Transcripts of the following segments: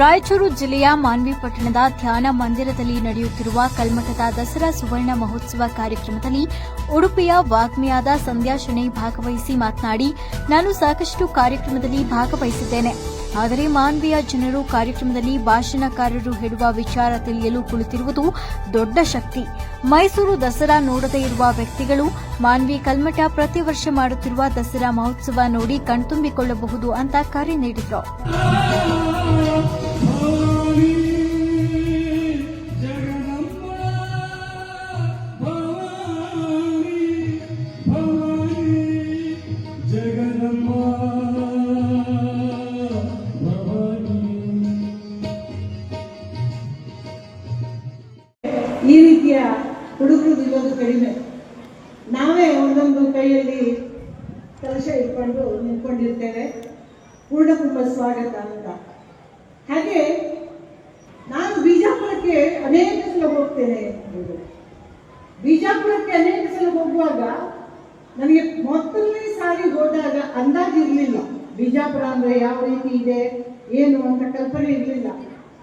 ರಾಯಚೂರು ಜಿಲ್ಲೆಯ ಮಾನ್ವಿ ಪಟ್ಟಣದ ಧ್ಯಾನ ಮಂದಿರದಲ್ಲಿ ನಡೆಯುತ್ತಿರುವ ಕಲ್ಮಠದ ದಸರಾ ಸುವರ್ಣ ಮಹೋತ್ಸವ ಕಾರ್ಯಕ್ರಮದಲ್ಲಿ ಉಡುಪಿಯ ವಾಗ್ಮಿಯಾದ ಸಂಧ್ಯಾ ಶೆಣೈ ಭಾಗವಹಿಸಿ ಮಾತನಾಡಿ, ನಾನು ಸಾಕಷ್ಟು ಕಾರ್ಯಕ್ರಮದಲ್ಲಿ ಭಾಗವಹಿಸಿದ್ದೇನೆ. ಆದರೆ ಮಾನ್ವಿಯ ಜನರು ಕಾರ್ಯಕ್ರಮದಲ್ಲಿ ಭಾಷಣಕಾರರು ಹೇಳುವ ವಿಚಾರ ತಿಳಿಯಲು ಕುಳಿತಿರುವುದು ದೊಡ್ಡ ಶಕ್ತಿ. ಮೈಸೂರು ದಸರಾ ನೋಡದೇ ಇರುವ ವ್ಯಕ್ತಿಗಳು ಮಾನ್ವಿ ಕಲ್ಮಠ ಪ್ರತಿ ವರ್ಷ ಮಾಡುತ್ತಿರುವ ದಸರಾ ಮಹೋತ್ಸವ ನೋಡಿ ಕಣ್ತುಂಬಿಕೊಳ್ಳಬಹುದು ಅಂತ ಕರೆ ನೀಡಿದರು. ಇರೋದು ಕಡಿಮೆ. ನಾವೇ ಒಂದೊಂದು ಕೈಯಲ್ಲಿ ಕಲಶ ಇಟ್ಕೊಂಡು ನಿಂತ್ಕೊಂಡಿರ್ತೇವೆ. ಪೂರ್ಣಕುಂಭ ಸ್ವಾಗತ ಅಂತ. ಹಾಗೆ ನಾನು ಬಿಜಾಪುರಕ್ಕೆ ಅನೇಕ ಸಲ ಹೋಗ್ತೇನೆ. ಬಿಜಾಪುರಕ್ಕೆ ಅನೇಕ ಸಲ ಹೋಗುವಾಗ ನನಗೆ ಮೊದಲನೇ ಸಾರಿ ಹೋದಾಗ ಅಂದಾಜಿರ್ಲಿಲ್ಲ ಬಿಜಾಪುರ ಅಂದ್ರೆ ಯಾವ ರೀತಿ ಇದೆ, ಏನು ಅಂತ ಕಲ್ಪನೆ ಇರಲಿಲ್ಲ.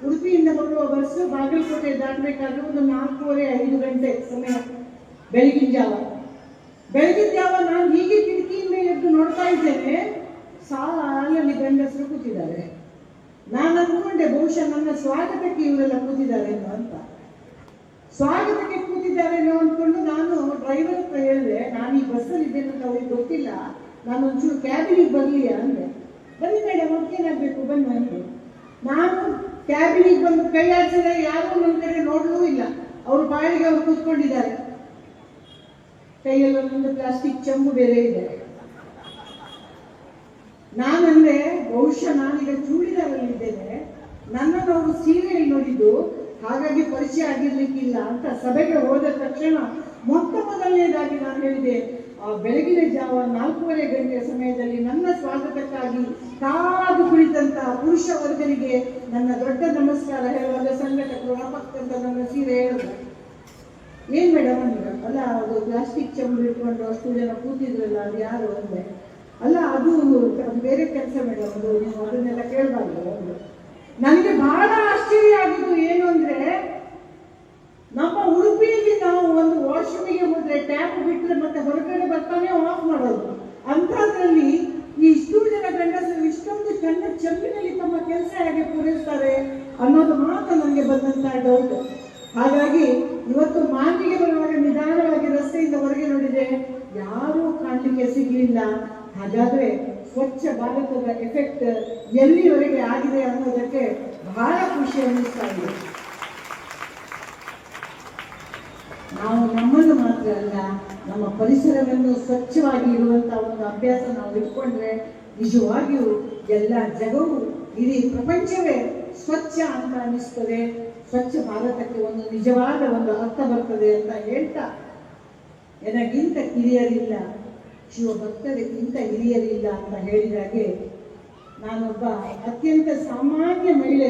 ಉಡುಪಿಯಿಂದ ಬರುವ ಬಸ್ ಬಾಗಲಕೋಟೆ ದಾಟಬೇಕಾದ್ರೆ ಒಂದು ನಾಲ್ಕೂವರೆ, ಐದು ಗಂಟೆ ಸಮಯ. ಬೆಳಗಿನ ಜಾವ. ಬೆಳಗಿನ ಜಾವ ನಾನು ಹೀಗೆ ಕಿಟಕಿಯಿಂದ ಎದ್ದು ನೋಡ್ತಾ ಇದ್ದೇನೆ, ಸಾಲಲ್ಲಿ ಗಂಡಸರು ಕೂತಿದ್ದಾರೆ. ನಾನು ಅಂದ್ಕೊಂಡೆ, ಬಹುಶಃ ನನ್ನ ಸ್ವಾಗತಕ್ಕೆ ಇವರೆಲ್ಲ ಕೂತಿದ್ದಾರೇನೋ ಅಂತ. ಸ್ವಾಗತಕ್ಕೆ ಕೂತಿದ್ದಾರೇನೋ ಅಂದ್ಕೊಂಡು ನಾನು ಡ್ರೈವರ್ ಹತ್ರ ಹೇಳಿದೆ, ನಾನು ಈ ಬಸ್ಸಲ್ಲಿ ಇದ್ದೇನೆ ಅಂತ ಅವ್ರಿಗೆ ಗೊತ್ತಿಲ್ಲ. ನಾನು ಒಂಚೂರು ಕ್ಯಾಬಿನಿಗೆ ಬರಲಿ ಅಂದೆ. ಬನ್ನಿ ಮೇಡಮ್ ಅದಕ್ಕೇನಾಗಬೇಕು ಬನ್ನಿ ಅಂದರು. ನಾನು ಕ್ಯಾಬಿನಿಗೆ ಬಂದು ಕೈ ಆಡಿಸಿದ್ರೆ ಯಾರೂ ನನ್ನ ಕಡೆ ನೋಡಲೂ ಇಲ್ಲ. ಅವ್ರ ಬಾಯಿಗೆ ಅವ್ರು ಕೂತ್ಕೊಂಡಿದ್ದಾರೆ. ಕೈಯಲ್ಲಿ ಒಂದೊಂದು ಪ್ಲಾಸ್ಟಿಕ್ ಚೆಂಬು ಬೇರೆ ಇದೆ. ನಾನಂದ್ರೆ ಬಹುಶಃ ನಾನೀಗ ಚೂಡಿದಾರಲ್ಲಿದ್ದೇನೆ ನನ್ನನ್ನು ಅವರು ಸೀರೆಯಲ್ಲಿ ನೋಡಿದ್ದು, ಹಾಗಾಗಿ ಪರಿಚಯ ಆಗಿರ್ಲಿಕ್ಕಿಲ್ಲ ಅಂತ ಸಭೆಗೆ ಹೋದ ತಕ್ಷಣ ಮೊತ್ತ ಮೊದಲನೇದಾಗಿ ನಾನು ಹೇಳಿದೆ, ಆ ಬೆಳಗಿನ ಜಾವ ನಾಲ್ಕೂವರೆ ಗಂಟೆಯ ಸಮಯದಲ್ಲಿ ನನ್ನ ಸ್ವಾಗತಕ್ಕಾಗಿ ಕಾದು ಕುಳಿತಂತಹ ಪುರುಷ ವರ್ಗರಿಗೆ ನನ್ನ ದೊಡ್ಡ ನಮಸ್ಕಾರ ಹೇಳುವಾಗ ಸಂಘಟಕರು ಅಪಕ್ಕಂತ ನನ್ನ ಸೀರೆ ಹೇಳಿದ್ರು ಏನ್ ಮೇಡಮ್ ಅಂದ್ರೆ, ಅಲ್ಲ, ಅದು ಪ್ಲಾಸ್ಟಿಕ್ ಚಂಬು ಇಟ್ಕೊಂಡು ಅಷ್ಟು ಜನ ಕೂತಿದ್ರಲ್ಲ, ಅದು ಯಾರು ಅಂದೆ ಅಲ್ಲ, ಅದು ಬೇರೆ ಕೆಲಸ ಮೇಡಮ್ ಅದು ನೀವು ಅದನ್ನೆಲ್ಲ ಕೇಳಬಾರ್ದು ನನಗೆ ಬಹಳ ಆಶ್ಚರ್ಯ ಆಗಿದ್ದು ಏನು ಅಂದ್ರೆ, ನಮ್ಮ ಉಡುಪಿಯಲ್ಲಿ ನಾವು ಒಂದು ವಾಶ್ರೂಮಿಗೆ ಹೋದ್ರೆ ಟ್ಯಾಪ್ ಬಿಟ್ಟರೆ ಮತ್ತೆ ಹೊರಗಡೆ ಬರ್ತಾನೆ ಆಫ್ ಮಾಡೋದು. ಅಂಥದ್ರಲ್ಲಿ ಈ ಇಷ್ಟು ಜನ ಗಂಡಸರು ಇಷ್ಟೊಂದು ಚೆಂದ ಚಂಪಿನಲ್ಲಿ ತಮ್ಮ ಕೆಲಸ ಹೇಗೆ ಪೂರೈಸ್ತಾರೆ ಅನ್ನೋದು ಮಾತ್ರ ನನಗೆ ಬಂದಂತಹ ಡೌಟ್ ಹಾಗಾಗಿ ಇವತ್ತು ಮಾತಿಗೆ ಬರುವಾಗ ನಿಧಾನವಾಗಿ ರಸ್ತೆಯಿಂದ ಹೊರಗೆ ನೋಡಿದೆ ಯಾರೂ ಕಾಣಲಿಕ್ಕೆ ಸಿಗಲಿಲ್ಲ. ಹಾಗಾದ್ರೆ ಸ್ವಚ್ಛ ಭಾರತದ ಎಫೆಕ್ಟ್ ಎಲ್ಲಿವರೆಗೆ ಆಗಿದೆ ಅನ್ನೋದಕ್ಕೆ ಬಹಳ ಖುಷಿ ಅನ್ನಿಸ್ತಾ ಇದೆ. ನಾವು ನಮ್ಮನ್ನು ಮಾತ್ರ ಅಲ್ಲ, ನಮ್ಮ ಪರಿಸರವನ್ನು ಸ್ವಚ್ಛವಾಗಿ ಇರುವಂತಹ ಒಂದು ಅಭ್ಯಾಸ ನಾವು ಇಟ್ಕೊಂಡ್ರೆ ನಿಜವಾಗಿಯೂ ಎಲ್ಲ ಜಗವು ಇಡೀ ಪ್ರಪಂಚವೇ ಸ್ವಚ್ಛ ಅಂತ ಅನಿಸ್ತದೆ ಸ್ವಚ್ಛ ಭಾರತಕ್ಕೆ ಒಂದು ನಿಜವಾದ ಒಂದು ಅರ್ಥ ಬರ್ತದೆ ಅಂತ ಹೇಳ್ತಾ. ನನಗಿಂತ ಕಿರಿಯರಿಲ್ಲ, ಶಿವಭಕ್ತರಿಗಿಂತ ಹಿರಿಯರಿಲ್ಲ ಅಂತ ಹೇಳಿದಾಗೆ ನಾನೊಬ್ಬ ಅತ್ಯಂತ ಸಾಮಾನ್ಯ ಮಹಿಳೆ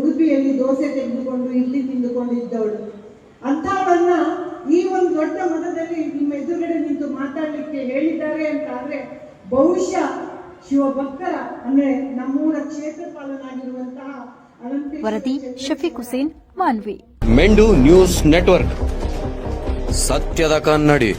ಉಡುಪಿಯಲ್ಲಿ ದೋಸೆ ತೆಗೆದುಕೊಂಡು ಇಲ್ಲಿ ತಿಂದುಕೊಂಡಿದ್ದವಳು. ಅಂಥವನ್ನ ಈ ಒಂದು ದೊಡ್ಡ ಮಠದಲ್ಲಿ ನಿಮ್ಮ ಎದುರುಗಡೆ ನಿಂತು ಮಾತಾಡಲಿಕ್ಕೆ ಹೇಳಿದ್ದಾರೆ ಅಂತ ಆದ್ರೆ ಬಹುಶಃ ಶಿವಭಕ್ತರ ಅಂದ್ರೆ ನಮ್ಮೂರ ಕ್ಷೇತ್ರಪಾಲನಾಗಿರುವಂತಹ ವರದಿ ಶಫೀಕ್ ಹುಸೇನ್ ಮಾನ್ವಿ. ಮೆಂಡು ನ್ಯೂಸ್ ನೆಟ್ವರ್ಕ್. ಸತ್ಯದ ಕನ್ನಡಿ.